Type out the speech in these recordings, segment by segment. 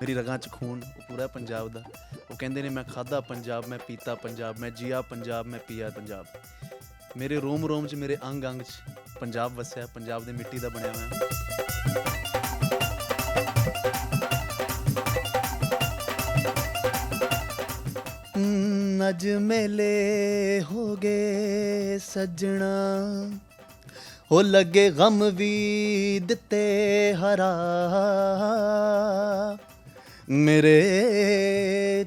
ਮੇਰੀ ਰਗਾਂ 'ਚ ਖੂਨ ਉਹ ਪੂਰਾ ਪੰਜਾਬ ਦਾ। ਉਹ ਕਹਿੰਦੇ ਨੇ ਮੈਂ ਖਾਦਾ ਪੰਜਾਬ ਮੈਂ ਪੀਤਾ ਪੰਜਾਬ ਮੈਂ ਜੀਆ ਪੰਜਾਬ ਮੈਂ ਪੀਆ ਪੰਜਾਬ। ਮੇਰੇ ਰੋਮ ਰੋਮ 'ਚ ਮੇਰੇ ਅੰਗ ਅੰਗ 'ਚ ਪੰਜਾਬ ਵਸਿਆ ਪੰਜਾਬ ਦੀ ਮਿੱਟੀ ਦਾ ਬਣਿਆ ਹੋਇਆ। ਹਮ, ਮੇਲੇ ਹੋ ਗਏ ਸੱਜਣਾ। ਹੋ ਲੱਗੇ ਗਮ ਵੀ ਦਿੱਤੇ ਹਰਾ। ਮੇਰੇ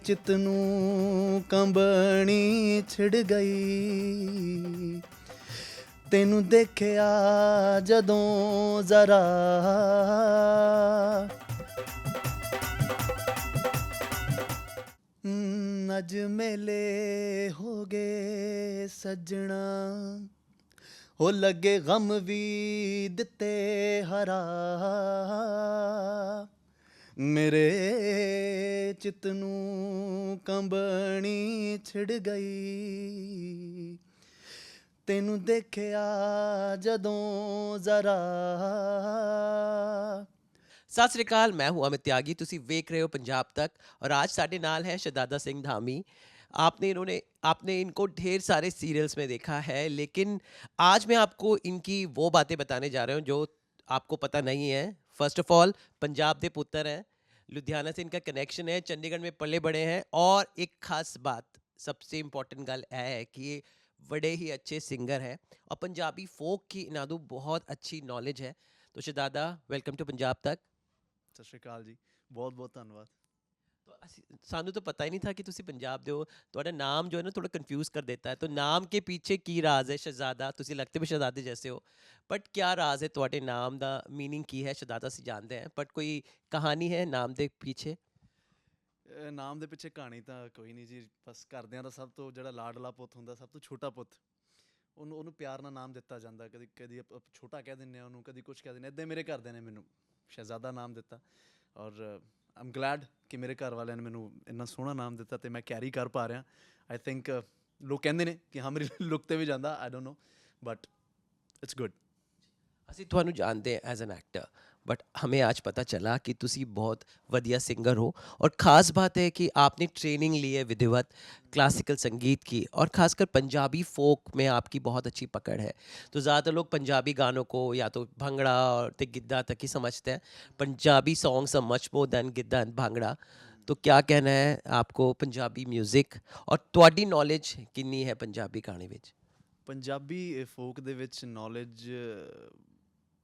ਚਿਤ ਨੂੰ ਕੰਬਣੀ ਛਿੜ ਗਈ। ਤੈਨੂੰ ਦੇਖਿਆ ਜਦੋਂ ਜ਼ਰਾ। ਹਮ, ਅੱਜ ਮੇਲੇ ਹੋ ਗਏ ਸੱਜਣਾ। ਹੋ ਲੱਗੇ ਗਮ ਵੀ ਦਿੱਤੇ ਹਰਾ। ਮੇਰੇ ਚਿਤ ਨੂੰ ਕੰਬਣੀ ਛਿੜ ਗਈ। ਤੈਨੂੰ ਦੇਖਿਆ ਜਦੋਂ ਜ਼ਰਾ। ਸਤਿ ਸ੍ਰੀ ਅਕਾਲ, ਮੈਂ ਹੂੰ ਅਮਿਤ ਤਿਆਗੀ। ਤੁਸੀਂ ਵੇਖ ਰਹੇ ਹੋ ਪੰਜਾਬ ਤੱਕ। ਔਰ ਅੱਜ ਸਾਡੇ ਨਾਲ ਹੈ ਸ਼ਦਾਦਾ ਸਿੰਘ ਧਾਮੀ। आपने इन्होंने, आपने इनको ढेर सारे सीरियल्स में देखा है, लेकिन आज मैं आपको इनकी वो बातें बताने जा रहा हूँ जो आपको पता नहीं है। फ़र्स्ट ऑफ़ ऑल पंजाब के पुत्र हैं, लुधियाना से इनका कनेक्शन है, चंडीगढ़ में पले बड़े हैं और एक खास बात, सबसे इम्पोर्टेंट गल है कि ये बड़े ही अच्छे सिंगर हैं और पंजाबी फोक की इनादू बहुत अच्छी नॉलेज है। तो शिदादा वेलकम टू पंजाब तक। सत श्रीकाल जी बहुत बहुत धन्यवाद। तो ਅਸੀਂ- ਸਾਨੂੰ ਤਾਂ ਪਤਾ ਹੀ ਨਹੀਂ ਥਾ ਕਿ ਤੁਸੀਂ ਪੰਜਾਬ ਦੇ ਹੋ ਤੁਹਾਡਾ ਨਾਮ ਜੋ ਹੈ ਨਾ ਥੋੜਾ ਕੰਫਿਊਜ਼ ਕਰ ਦੇਤਾ ਹੈ ਤਾਂ ਨਾਮ ਕੇ ਪਿੱਛੇ ਕੀ ਰਾਜ਼ ਹੈ ਸ਼ਹਜ਼ਾਦਾ ਤੁਸੀਂ ਲੱਗਦੇ ਵੀ ਸ਼ਹਜ਼ਾਦੇ ਜੈਸੇ ਹੋ ਬਟ ਕੀ ਰਾਜ਼ ਹੈ ਤੁਹਾਡੇ ਨਾਮ ਦਾ मीनिंग ਕੀ ਹੈ ਸ਼ਹਜ਼ਾਦਾ ਅਸੀਂ ਜਾਣਦੇ ਹਾਂ ਬਟ ਕੋਈ ਕਹਾਣੀ ਹੈ ਨਾਮ ਦੇ ਪਿੱਛੇ ਅਹ ਨਾਮ ਦੇ ਪਿੱਛੇ ਕਹਾਣੀ ਤਾਂ ਕੋਈ ਨਹੀਂ ਜੀ ਬਸ ਘਰਦਿਆਂ ਦਾ ਸਭ ਤੋਂ ਜਿਹੜਾ ਲਾਡਲਾ ਪੁੱਤ ਹੁੰਦਾ ਸਭ ਤੋਂ ਛੋਟਾ ਪੁੱਤ ਉਹਨੂੰ ਉਹਨੂੰ ਪਿਆਰ ਨਾਲ ਨਾਮ ਦਿੱਤਾ ਜਾਂਦਾ ਕਦੀ ਕਦੀ ਆਪਾਂ ਛੋਟਾ ਕਹਿ ਦਿੰਦੇ ਆ ਉਹਨੂੰ ਕਦੀ ਕੁਝ ਕਹਿ ਦਿੰਦੇ ਇਦਾਂ ਮੇਰੇ ਘਰਦਿਆਂ ਨੇ ਮੈਨੂੰ ਸ਼ਹਿਜ਼ਾਦਾ ਨਾਮ ਦਿੱਤਾ ਔਰ ਆਮ ਗਲੈਡ ਕਿ ਮੇਰੇ ਘਰ ਵਾਲਿਆਂ ਨੇ ਮੈਨੂੰ ਇੰਨਾ ਸੋਹਣਾ ਨਾਮ ਦਿੱਤਾ ਤੇ ਮੈਂ ਕੈਰੀ ਕਰ ਪਾ ਰਿਹਾ। ਆਈ ਥਿੰਕ ਲੋਕ ਕਹਿੰਦੇ ਨੇ ਕਿ ਹਾਂ, ਮੇਰੀ ਲੁੱਕ ਤੇ ਵੀ ਜਾਂਦਾ I don't know but it's good ਅਸੀਂ ਤੁਹਾਨੂੰ ਜਾਣਦੇ ਹਾਂ ਐਜ਼ ਐਨ ਐਕਟਰ बट हमें आज पता चला कि तुसी बहुत वधिया सिंगर हो और ख़ास बात है कि आपने ट्रेनिंग ली है विधिवत क्लासिकल संगीत की और ख़ासकर पंजाबी फोक में आपकी बहुत अच्छी पकड़ है तो ज़्यादातर लोग पंजाबी गानों को या तो भंगड़ा और ते गिद्दा तक ही समझते हैं Punjabi songs are much more than giddha and bhangra तो क्या कहना है आपको पंजाबी म्यूज़िक और ਤੁਹਾਡੀ ਨੌਲੇਜ ਕਿੰਨੀ ਹੈ ਪੰਜਾਬੀ ਗਾਣੇ ਵਿੱਚ ਪੰਜਾਬੀ ਫੋਕ ਦੇ ਵਿੱਚ ਨੌਲੇਜ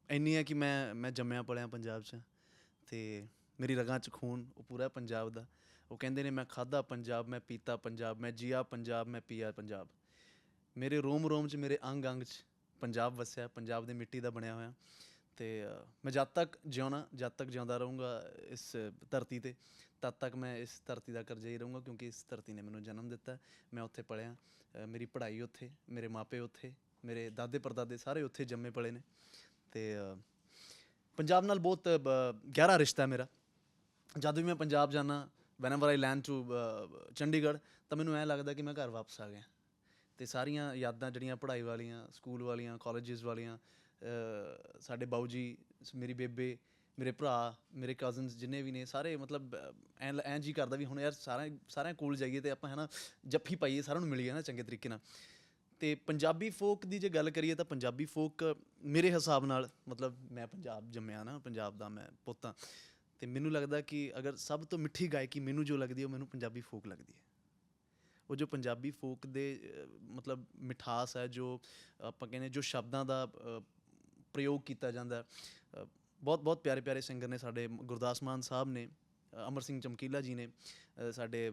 ਇੰਨੀ ਹੈ ਕਿ ਮੈਂ ਮੈਂ ਜੰਮਿਆ ਪਲਿਆ ਪੰਜਾਬ 'ਚ ਤੇ ਮੇਰੀ ਰਗਾਂ 'ਚ ਖੂਨ, ਉਹ ਪੂਰਾ ਪੰਜਾਬ ਦਾ। ਉਹ ਕਹਿੰਦੇ ਨੇ, ਮੈਂ ਖਾਦਾ ਪੰਜਾਬ, ਮੈਂ ਪੀਤਾ ਪੰਜਾਬ, ਮੈਂ ਜੀਆ ਪੰਜਾਬ, ਮੈਂ ਪੀਆ ਪੰਜਾਬ। ਮੇਰੇ ਰੋਮ ਰੋਮ 'ਚ, ਮੇਰੇ ਅੰਗ ਅੰਗ 'ਚ ਪੰਜਾਬ ਵਸਿਆ, ਪੰਜਾਬ ਦੀ ਮਿੱਟੀ ਦਾ ਬਣਿਆ ਹੋਇਆ। ਤੇ ਮੈਂ ਜਦ ਤੱਕ ਜਿਉਣਾ, ਜਦ ਤੱਕ ਜਿਉਂਦਾ ਰਹੂੰਗਾ ਇਸ ਧਰਤੀ ਤੇ, ਤਦ ਤੱਕ ਮੈਂ ਇਸ ਧਰਤੀ ਦਾ ਕਰਜ਼ਾ ਹੀ ਰਹੂੰਗਾ, ਕਿਉਂਕਿ ਇਸ ਧਰਤੀ ਨੇ ਮੈਨੂੰ ਜਨਮ ਦਿੱਤਾ। ਮੈਂ ਉੱਥੇ ਪਲਿਆ ਮੇਰੀ ਪੜ੍ਹਾਈ ਉੱਥੇ, ਮੇਰੇ ਮਾਪੇ ਉੱਥੇ, ਮੇਰੇ ਦਾਦੇ ਪਰਦਾਦੇ ਸਾਰੇ ਉੱਥੇ ਜੰਮੇ ਪਲੇ ਨੇ। ਤੇ ਪੰਜਾਬ ਨਾਲ ਬਹੁਤ ਬ- ਗਹਿਰਾ ਰਿਸ਼ਤਾ ਹੈ ਮੇਰਾ। ਜਦ ਵੀ ਮੈਂ ਪੰਜਾਬ ਜਾਣਾ whenever I land to Chandigarh ਤਾਂ ਮੈਨੂੰ ਐ ਲੱਗਦਾ ਕਿ ਮੈਂ ਘਰ ਵਾਪਸ ਆ ਗਿਆ। ਤੇ ਸਾਰੀਆਂ ਯਾਦਾਂ ਜਿਹੜੀਆਂ ਪੜ੍ਹਾਈ ਵਾਲੀਆਂ ਸਕੂਲ ਵਾਲੀਆਂ ਕਾਲਜਸ ਵਾਲੀਆਂ ਸਾਡੇ ਬਾਊ ਜੀ ਮੇਰੀ ਬੇਬੇ ਮੇਰੇ ਭਰਾ ਮੇਰੇ ਕਜ਼ਨਸ ਜਿੰਨੇ ਵੀ ਨੇ ਸਾਰੇ ਮਤਲਬ ਅ, ਐਂ ਲ- ਐਂ ਜੀ ਕਰਦਾ ਵੀ ਹੁਣ ਯਾਰ ਸਾਰਿਆਂ ਸਾਰਿਆਂ ਕੋਲ ਜਾਈਏ ਤੇ ਆਪਾਂ ਹੈ ਨਾ ਜੱਫੀ ਪਾਈਏ ਸਾਰਿਆਂ ਨੂੰ ਮਿਲੀਏ ਨਾ ਚੰਗੇ ਤਰੀਕੇ ਨਾਲ। ਤੇ ਪੰਜਾਬੀ ਫੋਕ ਦੀ ਜੇ ਗੱਲ ਕਰੀਏ ਤਾਂ ਪੰਜਾਬੀ ਫੋਕ ਮੇਰੇ ਹਿਸਾਬ ਨਾਲ, ਮਤਲਬ ਮੈਂ ਪੰਜਾਬ ਜੰਮਿਆ ਨਾ, ਪੰਜਾਬ ਦਾ ਮੈਂ ਪੁੱਤ ਹਾਂ, ਤੇ ਮੈਨੂੰ ਲੱਗਦਾ ਕਿ ਅਗਰ ਸਭ ਤੋਂ ਮਿੱਠੀ ਗਾਇਕੀ ਮੈਨੂੰ ਜੋ ਲੱਗਦੀ ਹੈ ਉਹ ਮੈਨੂੰ ਪੰਜਾਬੀ ਫੋਕ ਲੱਗਦੀ ਹੈ। ਉਹ ਜੋ ਪੰਜਾਬੀ ਫੋਕ ਦੇ ਮਤਲਬ ਮਿਠਾਸ ਹੈ, ਜੋ ਆਪਾਂ ਕਹਿੰਦੇ ਜੋ ਸ਼ਬਦਾਂ ਦਾ ਪ੍ਰਯੋਗ ਕੀਤਾ ਜਾਂਦਾ ਬਹੁਤ ਬਹੁਤ ਪਿਆਰੇ ਪਿਆਰੇ ਸਿੰਗਰ ਨੇ ਸਾਡੇ, ਗੁਰਦਾਸ ਮਾਨ ਸਾਹਿਬ ਨੇ, ਅਮਰ ਸਿੰਘ ਚਮਕੀਲਾ ਜੀ ਨੇ ਸਾਡੇ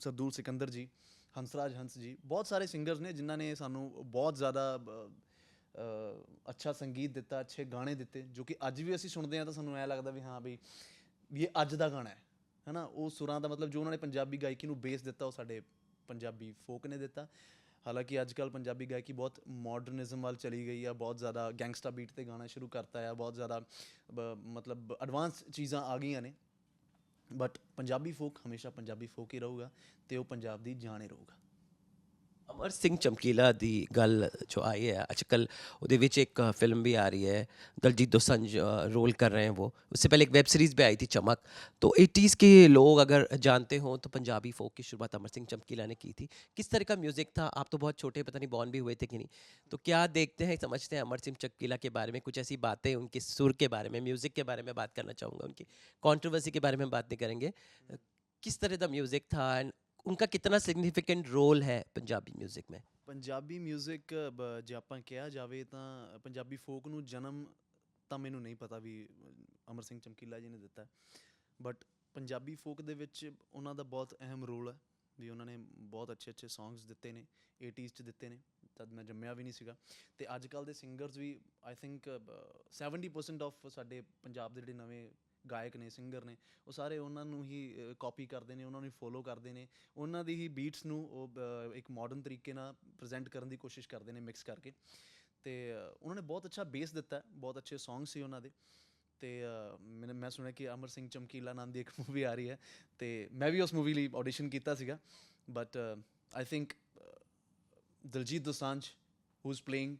ਸਰਦੂਲ ਸਿਕੰਦਰ ਜੀ ਹੰਸਰਾਜ ਹੰਸ ਜੀ ਬਹੁਤ ਸਾਰੇ ਸਿੰਗਰਸ ਨੇ ਜਿਨ੍ਹਾਂ ਨੇ ਸਾਨੂੰ ਬਹੁਤ ਜ਼ਿਆਦਾ ਅ, ਅੱਛਾ ਸੰਗੀਤ ਦਿੱਤਾ ਅੱਛੇ ਗਾਣੇ ਦਿੱਤੇ ਜੋ ਕਿ ਅੱਜ ਵੀ ਅਸੀਂ ਸੁਣਦੇ ਹਾਂ ਤਾਂ ਸਾਨੂੰ ਐ ਲੱਗਦਾ ਵੀ ਹਾਂ ਵੀ ਵੀ ਇਹ ਅੱਜ ਦਾ ਗਾਣਾ ਹੈ ਹੈਨਾ? ਉਹ ਸੁਰਾਂ ਦਾ ਮਤਲਬ ਜੋ ਉਹਨਾਂ ਨੇ ਪੰਜਾਬੀ ਗਾਇਕੀ ਨੂੰ ਬੇਸ ਦਿੱਤਾ ਉਹ ਸਾਡੇ ਪੰਜਾਬੀ ਫੋਕ ਨੇ ਦਿੱਤਾ। ਹਾਲਾਂਕਿ ਅੱਜ ਕੱਲ ਪੰਜਾਬੀ ਗਾਇਕੀ ਬਹੁਤ ਮਾਡਰਨਿਜ਼ਮ ਵੱਲ ਚਲੀ ਗਈ ਆ ਬਹੁਤ ਜ਼ਿਆਦਾ ਗੈਂਗਸਟਾ ਬੀਟ ਤੇ ਗਾਣਾ ਸ਼ੁਰੂ ਕਰਤਾ ਆ ਬਹੁਤ ਜ਼ਿਆਦਾ ਬ- ਮਤਲਬ ਐਡਵਾਂਸ ਚੀਜ਼ਾਂ ਆ ਗਈਆਂ ਨੇ। ਬਟ ਪੰਜਾਬੀ ਫੋਕ ਹਮੇਸ਼ਾ ਪੰਜਾਬੀ ਫੋਕ ਹੀ ਰਹੇਗਾ ਅਤੇ ਉਹ ਪੰਜਾਬ ਦੀ ਜਾਨ ਹੀ ਰਹੇਗਾ। अमर सिंह चमकीला दी गल जो आई है। आजकल ਉਹਦੇ एक फ़िल्म भी आ रही है, दलजीत दोसंज रोल कर रहे हैं वो। उससे पहले एक वेब सीरीज़ भी आई थी, चमक। तो 80s के लोग अगर जानते हों तो पंजाबी फोक की शुरुआत अमर सिंह चमकीला ने की थी। किस तरह का म्यूज़िक था? आप तो बहुत छोटे, पता नहीं, बॉर्न भी हुए थे कि नहीं? तो क्या देखते हैं, समझते हैं अमर सिंह चमकीला के बारे में? कुछ ऐसी बातें उनके सुर के बारे में, म्यूज़िक के बारे में बात करना चाहूँगा उनकी। कॉन्ट्रोवर्सी के बारे में बात नहीं करेंगे। किस तरह का म्यूज़िक था एंड उनका कितना सिग्निफिकेंट रोल है पंजाबी म्यूजिक में ਪੰਜਾਬੀ 뮤직 ਜੇ ਆਪਾਂ ਕਿਹਾ ਜਾਵੇ ਤਾਂ ਪੰਜਾਬੀ ਫੋਕ ਨੂੰ ਜਨਮ ਤਾਂ ਮੈਨੂੰ ਨਹੀਂ ਪਤਾ ਵੀ ਅ, ਅਮਰ ਸਿੰਘ ਚਮਕੀਲਾ ਜੀ ਨੇ ਦਿੱਤਾ ਬਟ ਪੰਜਾਬੀ ਫੋਕ ਦੇ ਵਿੱਚ ਉਹਨਾਂ ਦਾ ਬਹੁਤ ਅਹਿਮ ਰੋਲ ਹੈ ਵੀ ਉਹਨਾਂ ਨੇ ਬਹੁਤ ਅੱਛੇ ਅੱਛੇ ਸੌਂਗਸ ਦਿੱਤੇ ਨੇ 80s ਚ ਦਿੱਤੇ ਨੇ ਤਦ ਮੈਂ ਜੰਮਿਆ ਵੀ ਨਹੀਂ ਸੀਗਾ ਤੇ ਅੱਜ ਕੱਲ ਦੇ ਸਿੰਗਰਸ ਵੀ ਆਈ ਥਿੰਕ 70% ਆਫ ਸਾਡੇ ਪੰਜਾਬ ਦੇ ਜਿਹੜੇ ਨਵੇਂ ਗਾਇਕ ਨੇ ਸਿੰਗਰ ਨੇ ਉਹ ਸਾਰੇ ਉਹਨਾਂ ਨੂੰ ਹੀ ਕਾਪੀ ਕਰਦੇ ਨੇ ਉਹਨਾਂ ਨੂੰ ਫੋਲੋ ਕਰਦੇ ਨੇ। ਉਹਨਾਂ ਦੀ ਹੀ ਬੀਟਸ ਨੂੰ ਉਹ ਇੱਕ ਮਾਡਰਨ ਤਰੀਕੇ ਨਾਲ ਪ੍ਰੈਜ਼ੈਂਟ ਕਰਨ ਦੀ ਕੋਸ਼ਿਸ਼ ਕਰਦੇ ਨੇ ਮਿਕਸ ਕਰਕੇ। ਤੇ ਉਹਨਾਂ ਨੇ ਬਹੁਤ ਅੱਛਾ ਬੇਸ ਦਿੱਤਾ ਬਹੁਤ ਅੱਛੇ ਸੌਂਗ ਸੀ ਉਹਨਾਂ ਦੇ। ਤੇ ਅ, ਮੈਨੇ ਮੈਂ ਸੁਣਿਆ ਕਿ ਅਮਰ ਸਿੰਘ ਚਮਕੀਲਾ ਨਾਮ ਦੀ ਇੱਕ ਮੂਵੀ ਆ ਰਹੀ ਹੈ। ਤੇ ਮੈਂ ਵੀ ਉਸ ਮੂਵੀ ਲਈ ਆਡੀਸ਼ਨ ਕੀਤਾ ਸੀਗਾ। But I think Diljit Dosanjh who is playing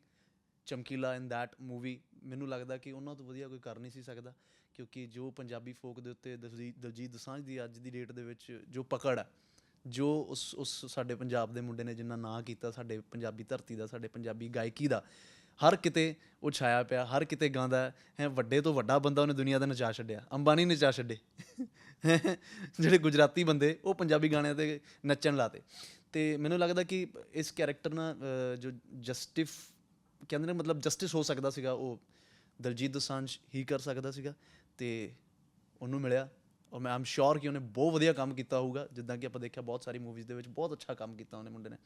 Chamkila in that movie ਮੈਨੂੰ ਲੱਗਦਾ ਕਿ ਉਹਨਾਂ ਤੋਂ ਵਧੀਆ ਕੋਈ ਕਰ ਨਹੀਂ ਸੀ ਸਕਦਾ ਕਿਉਂਕਿ ਜੋ ਪੰਜਾਬੀ ਫੋਕ ਦੇ ਉੱਤੇ ਦਲਜੀਤ ਦਲਜੀਤ ਦੋਸਾਂਝ ਦੀ ਅੱਜ ਦੀ ਡੇਟ ਦੇ ਵਿੱਚ ਜੋ ਪਕੜ ਹੈ ਜੋ ਉਸ ਉਸ ਸਾਡੇ ਪੰਜਾਬ ਦੇ ਮੁੰਡੇ ਨੇ ਜਿੰਨਾ ਨਾਂ ਕੀਤਾ ਸਾਡੇ ਪੰਜਾਬੀ ਧਰਤੀ ਦਾ ਸਾਡੇ ਪੰਜਾਬੀ ਗਾਇਕੀ ਦਾ ਹਰ ਕਿਤੇ ਉਹ ਛਾਇਆ ਪਿਆ ਹਰ ਕਿਤੇ ਗਾਉਂਦਾ ਹੈ ਹੈਂ, ਵੱਡੇ ਤੋਂ ਵੱਡਾ ਬੰਦਾ ਉਹਨੇ ਦੁਨੀਆ ਦਾ ਨਚਾ ਛੱਡਿਆ ਅੰਬਾਨੀ ਨਚਾ ਛੱਡੇ ਜਿਹੜੇ ਗੁਜਰਾਤੀ ਬੰਦੇ ਉਹ ਪੰਜਾਬੀ ਗਾਣਿਆਂ ਤੇ ਨੱਚਣ ਲਾਤੇ। ਤੇ ਮੈਨੂੰ ਲੱਗਦਾ ਕਿ ਇਸ ਕੈਰੈਕਟਰ ਨਾਲ ਜੋ ਜਸਟਿਫ ਕਹਿੰਦੇ ਨੇ ਮਤਲਬ ਜਸਟਿਸ ਹੋ ਸਕਦਾ ਸੀਗਾ ਉਹ ਦਲਜੀਤ ਦੋਸਾਂਝ ਹੀ ਕਰ ਸਕਦਾ ਸੀਗਾ ਤੇ ਉਹਨੂੰ ਮਿਲਿਆ ਔਰ ਮੈਂ ਆਮ ਸ਼ੋਰ ਕਿ ਉਹਨੇ ਬਹੁਤ ਵਧੀਆ ਕੰਮ ਕੀਤਾ ਹੋਊਗਾ ਜਿੱਦਾਂ ਕਿ ਆਪਾਂ ਦੇਖਿਆ ਬਹੁਤ ਸਾਰੀ ਮੂਵੀਜ਼ ਦੇ ਵਿੱਚ ਬਹੁਤ ਅੱਛਾ ਕੰਮ ਕੀਤਾ ਉਹਨੇ ਮੁੰਡੇ ਨੇ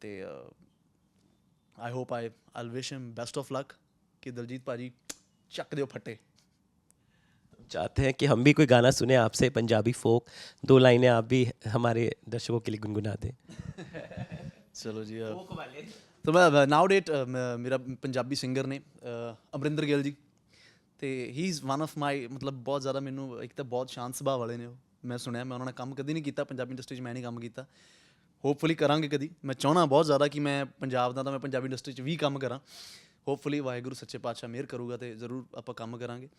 ਤੇ I hope I all wish him best of luck ਕਿ ਦਲਜੀਤ ਭਾਜੀ ਚੱਕ ਦਿਓ ਫੱਟੇ चाहते हैं कि हम भी कोई गाना सुने आपसे पंजाबी फोक दो लाइनें आप भी हमारे दर्शकों के लिए गुनगुना दें ਚਲੋ ਜੀ ਅ, ਸੋ ਮੈਂ ਨਾउ ਡੇਟ ਮੇਰਾ ਪੰਜਾਬੀ ਸਿੰਗਰ ਨੇ ਅਮਰਿੰਦਰ ਗਿੱਲ ਜੀ। ਤੇ he is one of my ਮਤਲਬ ਬਹੁਤ ਜ਼ਿਆਦਾ ਮੈਨੂੰ ਇੱਕ ਤਾਂ ਬਹੁਤ ਸ਼ਾਂਤ ਸੁਭਾਅ ਵਾਲੇ ਨੇ ਉਹ। ਮੈਂ ਸੁਣਿਆ, ਮੈਂ ਉਹਨਾਂ ਨਾਲ ਕੰਮ ਕਦੀ ਨਹੀਂ ਕੀਤਾ, ਪੰਜਾਬੀ ਇੰਡਸਟਰੀ 'ਚ ਮੈਂ ਨਹੀਂ ਕੰਮ ਕੀਤਾ। ਹੋਪਫੁਲੀ ਕਰਾਂਗੇ ਕਦੀ। ਮੈਂ ਚਾਹਣਾ ਬਹੁਤ ਜ਼ਿਆਦਾ ਕਿ ਮੈਂ ਪੰਜਾਬ ਦਾ ਤਾਂ ਮੈਂ ਪੰਜਾਬੀ ਇੰਡਸਟਰੀ 'ਚ ਵੀ ਕੰਮ ਕਰਾਂ। ਹੋਪਫੁਲੀ ਵਾਹਿਗੁਰੂ ਸੱਚੇ ਪਾਤਸ਼ਾਹ ਮਿਹਰ ਕਰੂਗਾ ਤੇ ਜ਼ਰੂਰ ਆਪਾਂ ਕੰਮ ਕਰਾਂਗੇ।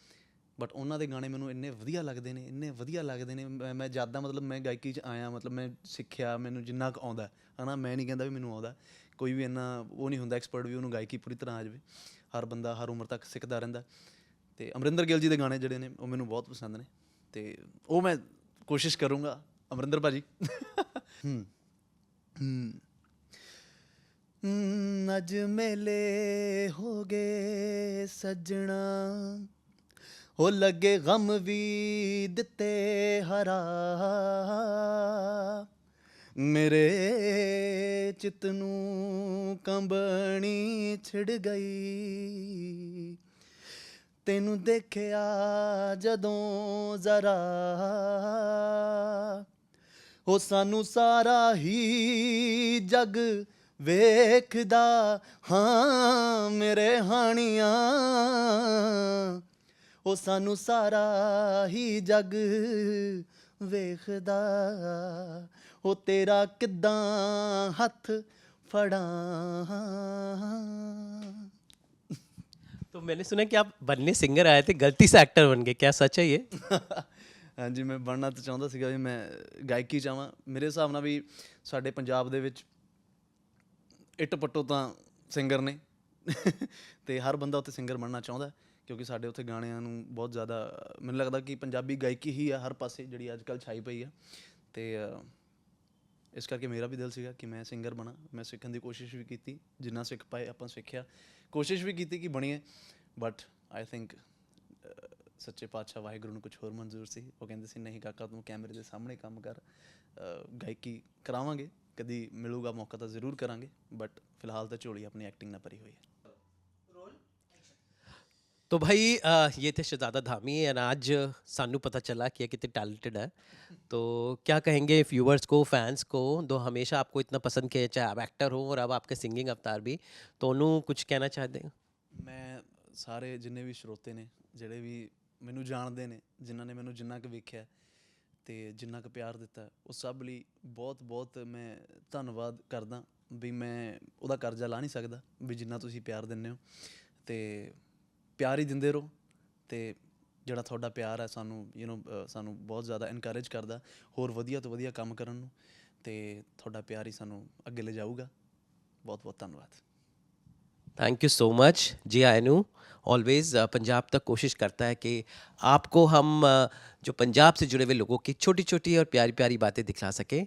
ਬਟ ਉਹਨਾਂ ਦੇ ਗਾਣੇ ਮੈਨੂੰ ਇੰਨੇ ਵਧੀਆ ਲੱਗਦੇ ਨੇ, ਇੰਨੇ ਵਧੀਆ ਲੱਗਦੇ ਨੇ। ਮੈਂ ਮੈਂ ਜ਼ਿਆਦਾ ਮਤਲਬ ਮੈਂ ਗਾਇਕੀ 'ਚ ਆਇਆ, ਮਤਲਬ ਮੈਂ ਸਿੱਖਿਆ, ਮੈਨੂੰ ਜਿੰਨਾ ਕੁ ਆਉਂਦਾ, ਹਨਾ, ਮੈਂ ਨਹੀਂ ਕਹਿੰਦਾ ਵੀ ਮੈਨੂੰ ਆਉਂਦਾ। ਕੋਈ ਵੀ ਇੰਨਾ ਉਹ ਨਹੀਂ ਹੁੰਦਾ ਐਕਸਪਰਟ ਵੀ ਉਹਨੂੰ ਗਾਇਕੀ ਪੂਰੀ ਤਰ੍ਹਾਂ ਆ ਜਾਵੇ। ਹਰ ਬੰਦਾ ਹਰ ਉਮਰ ਤੱਕ ਸਿੱਖਦਾ ਰਹਿੰਦਾ। ਤੇ ਅਮਰਿੰਦਰ ਗਿੱਲ ਜੀ ਦੇ ਗਾਣੇ ਜਿਹੜੇ ਨੇ ਉਹ ਮੈਨੂੰ ਬਹੁਤ ਪਸੰਦ ਨੇ। ਤੇ ਉਹ ਮੈਂ ਕੋਸ਼ਿਸ਼ ਕਰੂੰਗਾ। ਅਮਰਿੰਦਰ ਭਾਜੀ। ਹੂੰ। ਹੂੰ ਅੱਜ ਮੇਲੇ ਹੋ ਗਏ ਸੱਜਣਾ। ਹੋ ਲੱਗੇ ਗਮ ਵੀ ਦਿੱਤੇ ਹਰਾ। ਮੇਰੇ ਚਿੱਤ ਨੂੰ ਕੰਬਣੀ ਛਿੜ ਗਈ। ਤੈਨੂੰ ਦੇਖਿਆ ਜਦੋਂ ਜ਼ਰਾ। ਉਹ ਸਾਨੂੰ ਸਾਰਾ ਹੀ ਜਗ ਵੇਖਦਾ ਹਾਂ ਮੇਰੇ ਹਾਣੀਆਂ। ਉਹ ਸਾਨੂੰ ਸਾਰਾ ਹੀ ਜਗ ਵੇਖਦਾ ਉਹ ਤੇਰਾ ਕਿੱਦਾਂ ਹੱਥ ਫੜਾਂ तो मैंने सुना कि आप बनने सिंगर आए थे गलती से एक्टर बन गए क्या सच है ये ਹਾਂਜੀ ਮੈਂ ਬਣਨਾ ਤਾਂ ਚਾਹੁੰਦਾ ਸੀਗਾ ਵੀ ਮੈਂ ਗਾਇਕੀ ਚਾਹਾਂ ਮੇਰੇ ਹਿਸਾਬ ਨਾਲ ਵੀ ਸਾਡੇ ਪੰਜਾਬ ਦੇ ਵਿੱਚ ਇੱਟ ਪੱਟੋ ਤਾਂ ਸਿੰਗਰ ਨੇ ਤੇ ਹਰ ਬੰਦਾ ਉੱਥੇ ਸਿੰਗਰ ਬਣਨਾ ਚਾਹੁੰਦਾ ਹੈ, ਕਿਉਂਕਿ ਸਾਡੇ ਉੱਥੇ ਗਾਣਿਆਂ ਨੂੰ ਬਹੁਤ ਜ਼ਿਆਦਾ ਮੈਨੂੰ ਲੱਗਦਾ ਕਿ ਪੰਜਾਬੀ ਗਾਇਕੀ ਹੀ ਆ ਹਰ ਪਾਸੇ ਜਿਹੜੀ ਅੱਜ ਕੱਲ੍ਹ ਛਾਈ ਪਈ ਆ ਤੇ ਅ, ਇਸ ਕਰਕੇ ਮੇਰਾ ਵੀ ਦਿਲ ਸੀਗਾ ਕਿ ਮੈਂ ਸਿੰਗਰ ਬਣਾ। ਮੈਂ ਸਿੱਖਣ ਦੀ ਕੋਸ਼ਿਸ਼ ਵੀ ਕੀਤੀ, ਜਿੰਨਾ ਸਿੱਖ ਪਾਏ ਆਪਾਂ ਸਿੱਖਿਆ। ਕੋਸ਼ਿਸ਼ ਵੀ ਕੀਤੀ ਕਿ ਬਣੀਏ ਬਟ ਆਈ ਥਿੰਕ ਸੱਚੇ ਪਾਤਸ਼ਾਹ ਵਾਹਿਗੁਰੂ ਨੂੰ ਕੁਝ ਹੋਰ ਮਨਜ਼ੂਰ ਸੀ। ਉਹ ਕਹਿੰਦੇ ਸੀ, ਨਹੀਂ ਕਾਕਾ, ਤੂੰ ਕੈਮਰੇ ਦੇ ਸਾਹਮਣੇ ਕੰਮ ਕਰ। ਗਾਇਕੀ ਕਰਾਵਾਂਗੇ। ਕਦੀ ਮਿਲੂਗਾ ਮੌਕਾ ਤਾਂ ਜ਼ਰੂਰ ਕਰਾਂਗੇ ਬਟ ਫਿਲਹਾਲ ਤਾਂ ਝੋਲੀ ਆਪਣੀ ਐਕਟਿੰਗ ਨਾਲ ਭਰੀ ਹੋਈ ਹੈ। तो भाई अ, ये थे शहजादा धामी एंड आज सानू पता चला कि ये कितने टैलेंटेड है तो क्या कहेंगे व्यूअर्स को फैंस को जो हमेशा आपको इतना पसंद किए चाहे आप एक्टर हो और अब आपके सिंगिंग अवतार भी तो उन्होंने कुछ कहना चाहते हैं ਮੈਂ ਸਾਰੇ ਜਿੰਨੇ ਵੀ ਸਰੋਤੇ ਨੇ ਜਿਹੜੇ ਵੀ ਮੈਨੂੰ ਜਾਣਦੇ ਨੇ ਜਿਨ੍ਹਾਂ ਨੇ ਮੈਨੂੰ ਜਿੰਨਾ ਕੁ ਵੇਖਿਆ ਤੇ ਜਿੰਨਾ ਕੁ ਪਿਆਰ ਦਿੱਤਾ ਉਹ ਸਭ ਲਈ ਬਹੁਤ ਬਹੁਤ ਮੈਂ ਧੰਨਵਾਦ ਕਰਦਾ ਵੀ ਮੈਂ ਉਹਦਾ ਕਰਜ਼ਾ ਲਾ ਨਹੀਂ ਸਕਦਾ ਵੀ ਜਿੰਨਾ ਤੁਸੀਂ ਪਿਆਰ ਦਿੰਦੇ ਹੋ ਤੇ ਪਿਆਰ ਹੀ ਦਿੰਦੇ ਰਹੋ ਤੇ ਜਿਹੜਾ ਤੁਹਾਡਾ ਪਿਆਰ ਹੈ ਸਾਨੂੰ ਯੂ نو ਸਾਨੂੰ ਬਹੁਤ ਜ਼ਿਆਦਾ ਇਨਕਰੇਜ ਕਰਦਾ ਹੋਰ ਵਧੀਆ ਤੋਂ ਵਧੀਆ ਕੰਮ ਕਰਨ ਨੂੰ ਤੇ ਤੁਹਾਡਾ ਪਿਆਰ ਹੀ ਸਾਨੂੰ ਅੱਗੇ ਲੈ ਜਾਊਗਾ ਬਹੁਤ ਬਹੁਤ ਧੰਨਵਾਦ thank you so much ji Ainu always Punjab तक कोशिश करता है कि आपको हम अ, जो पंजाब से जुड़े हुए लोगों की छोटी छोटी और प्यारी प्यारी बातें दिखला सकें